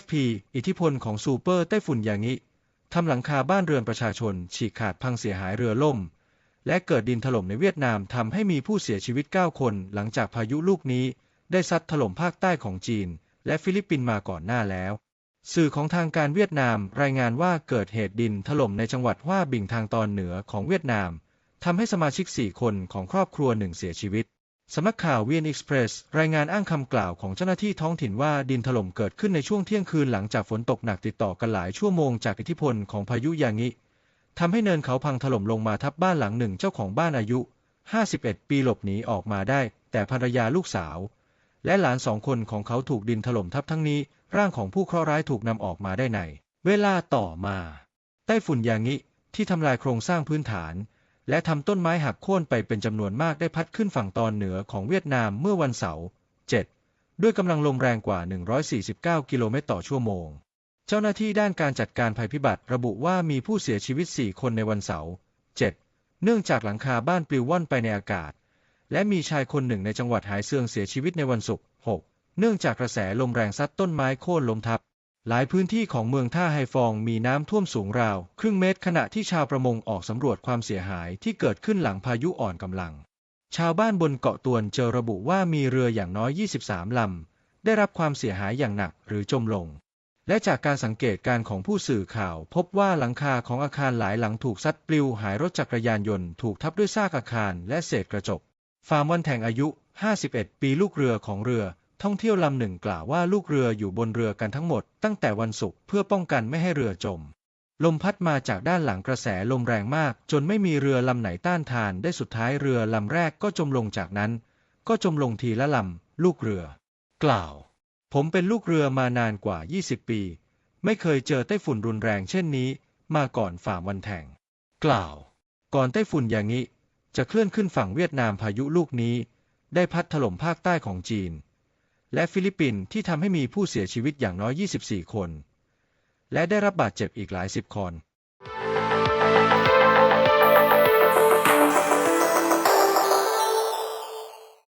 HP อิทธิพลของซูเปอร์ไต้ฝุ่นยางิทำหลังคาบ้านเรือนประชาชน ฉีกขาดพังเสียหายเรือล่ม และเกิดดินถล่มในเวียดนามทำให้มีผู้เสียชีวิต 9 คนหลังจากพายุลูกนี้ ได้ซัดถล่มภาคใต้ของจีน และฟิลิปปินส์มาก่อนหน้าแล้ว สื่อของทางการเวียดนามรายงานว่าเกิดเหตุดินถล่มในจังหวัดฮวาบิงทางตอนเหนือของเวียดนามทำให้สมาชิก 4 คนของครอบครัวหนึ่งเสียชีวิต สำนักข่าวเวียนเอ็กซ์เพรสรายงานอ้างคำกล่าวของเจ้าหน้าที่ท้องถิ่นว่าดินถล่มเกิดขึ้นในช่วงเที่ยงคืนหลังจากฝนตกหนักติดต่อกันหลายชั่วโมงจากอิทธิพลของพายุยางิทำให้เนินเขาพังถล่มลงมาทับบ้านหลังหนึ่งเจ้าของบ้านอายุ 51 ปีหลบหนีออกมาได้ แต่ภรรยาลูกสาว และหลานสองคนของเขาถูกดินถล่มทับทั้งนี้ ร่างของผู้เคราะห์ร้ายถูกนำออกมาได้ใน เวลาต่อมาไต้ฝุ่นยางิที่ทำลายโครงสร้างพื้นฐาน และทำต้นไม้หักโค่นไปเป็นจำนวนมากได้พัดขึ้นฝั่งตอนเหนือของเวียดนามเมื่อวันเสาร์ 7 ด้วยกำลังลมแรงกว่า 149 กิโลเมตรต่อชั่วโมง เจ้าหน้าที่ด้านการจัดการภัยพิบัติระบุว่ามีผู้เสียชีวิต 4 คนในวันเสาร์ 7 เนื่องจากหลังคาบ้านปลิวว่อนไปในอากาศ และมีชายคนหนึ่งในจังหวัดหายเซืองเสียชีวิตในวันศุกร์ 6 เนื่องจากกระแสลมแรงซัดต้นไม้โค่นล้มทับ หลายพื้นที่ของเมืองท่าไฮฟองมีน้ำท่วมสูงราว ครึ่งเมตรขณะที่ชาวประมงออกสำรวจความเสียหายที่เกิดขึ้นหลังพายุอ่อนกำลัง ชาวบ้านบนเกาะตวนเจอระบุว่ามีเรืออย่างน้อย 23 ลำ ได้รับความเสียหายอย่างหนักหรือจมลง และจากการสังเกตการของผู้สื่อข่าว พบว่าหลังคาของอาคารหลายหลังถูกซัดปลิวหายรถจักรยานยนต์ถูกทับด้วยซากอาคารและเศษกระจก ฟาร์มวันแทงอายุ 51 ปีลูกเรือของเรือ ท่องเที่ยวลำหนึ่งกล่าวว่าลูกเรืออยู่บนเรือกันทั้งหมดตั้งแต่วันศุกร์เพื่อป้องกันไม่ให้เรือจม ลมพัดมาจากด้านหลังกระแสลมแรงมาก จนไม่มีเรือลำไหนต้านทานได้สุดท้ายเรือลำแรกก็จมลงจากนั้น ก็จมลงทีละลำลูกเรือ กล่าว ผมเป็นลูกเรือมานานกว่า 20 ปี ไม่เคยเจอไต้ฝุ่นรุนแรงเช่นนี้ มาก่อนฝ่าวันแทงกล่าว ก่อนไต้ฝุ่นอย่างนี้ จะเคลื่อนขึ้นฝั่งเวียดนามพายุลูกนี้ ได้พัดถล่มภาคใต้ของจีน และฟิลิปปินส์ที่ทำให้มีผู้เสียชีวิตอย่างน้อย 24 คน และได้รับบาดเจ็บอีกหลายสิบคน